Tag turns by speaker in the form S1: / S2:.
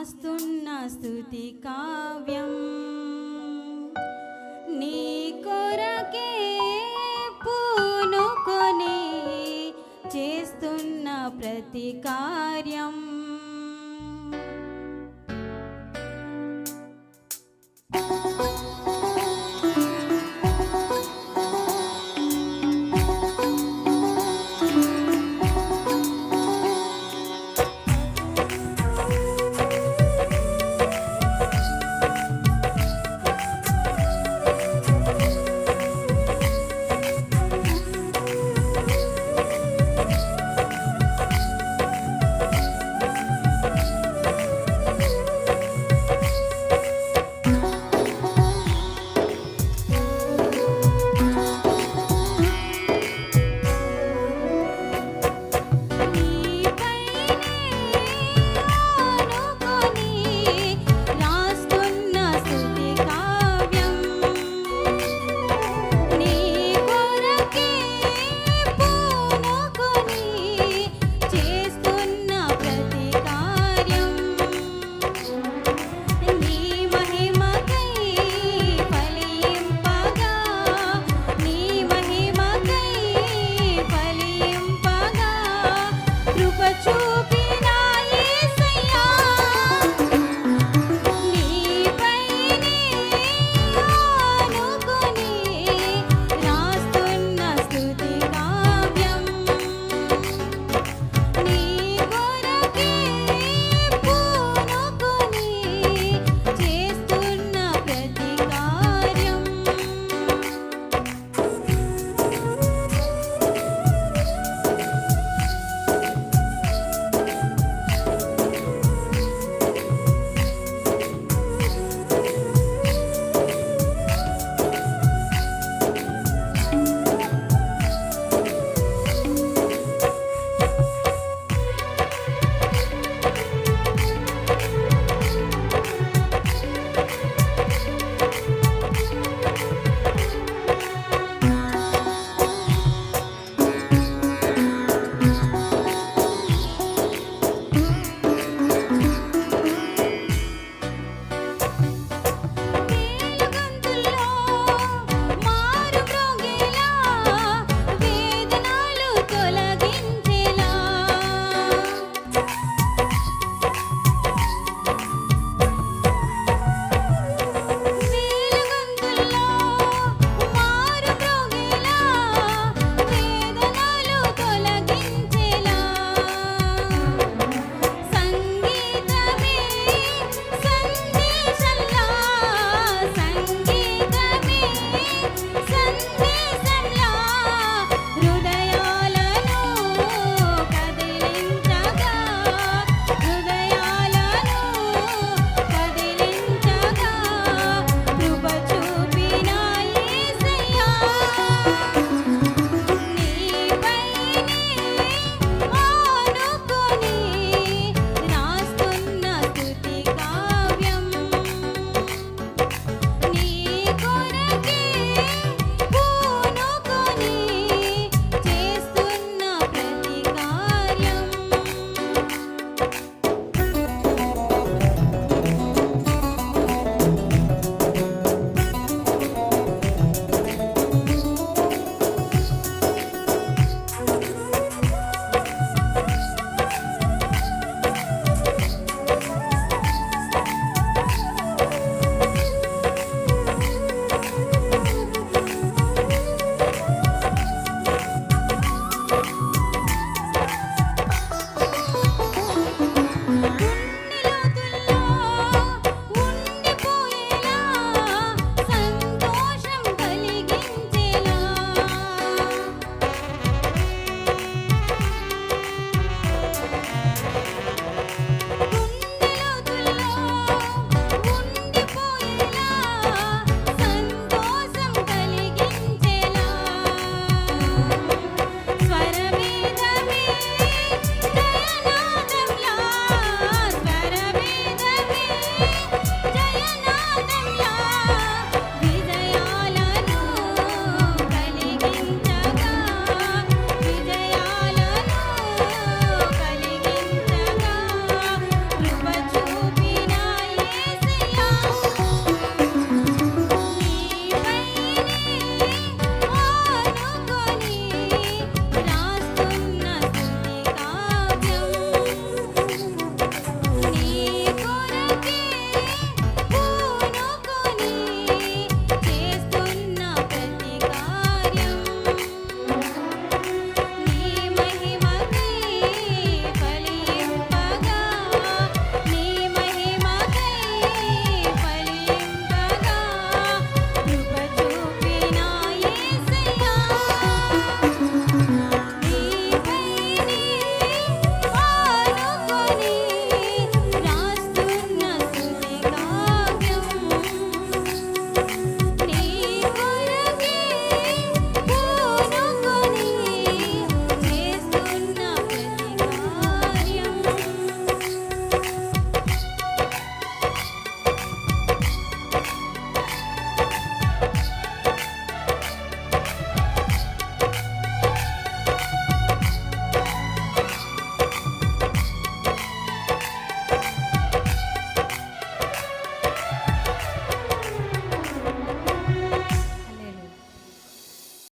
S1: రాస్తున్న స్థుతి కావ్యం. నీ కొరకే పూనుకొని చేస్తున్న ప్రతి కార్యం. thank you